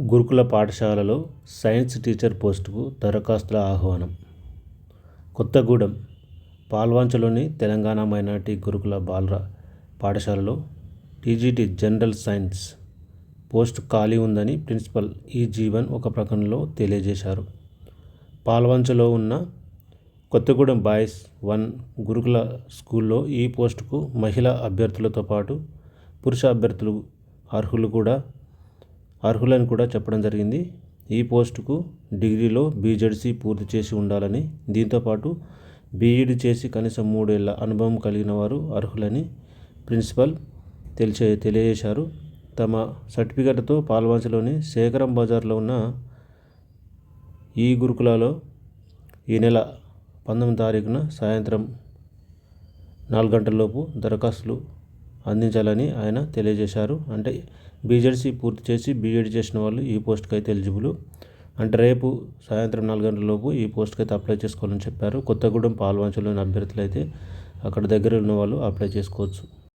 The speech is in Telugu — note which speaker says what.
Speaker 1: గురుకుల పాఠశాలలో సైన్స్ టీచర్ పోస్టుకు దరఖాస్తుల ఆహ్వానం. కొత్తగూడెం పాల్వంచలోని తెలంగాణ మైనార్టీ గురుకుల బాలర పాఠశాలలో టీజీటీ జనరల్ సైన్స్ పోస్ట్ ఖాళీ ఉందని ప్రిన్సిపల్ ఈ జీవన్ ఒక ప్రకటనలో తెలియజేశారు. పాల్వంచలో ఉన్న కొత్తగూడెం బాయ్స్ వన్ గురుకుల స్కూల్లో ఈ పోస్టుకు మహిళా అభ్యర్థులతో పాటు పురుష అభ్యర్థులు అర్హులు కూడా అర్హులని కూడా చెప్పడం జరిగింది. ఈ పోస్టుకు డిగ్రీలో బీజెడ్సీ పూర్తి చేసి ఉండాలని దీంతోపాటు బీఈడి చేసి కనీసం మూడేళ్ళ అనుభవం కలిగిన వారు అర్హులని ప్రిన్సిపల్ తెలిసే తెలియజేశారు. తమ సర్టిఫికెట్తో పాల్వంచలోని శేఖరం బజార్లో ఉన్న ఈ గురుకులలో ఈ నెల పంతొమ్మిది తారీఖున సాయంత్రం నాలుగు గంటలలోపు దరఖాస్తులు అందించాలని ఆయన తెలియజేశారు. అంటే బీజెడ్సీ పూర్తి చేసి బీఈడి చేసిన వాళ్ళు ఈ పోస్ట్కి అయితే ఎలిజిబుల్. అంటే రేపు సాయంత్రం నాలుగు గంటల లోపు ఈ పోస్ట్కి అయితే అప్లై చేసుకోవాలని చెప్పారు. కొత్తగూడెం పాల్వంచలోని అభ్యర్థులు అయితే అక్కడ దగ్గర ఉన్న వాళ్ళు అప్లై చేసుకోవచ్చు.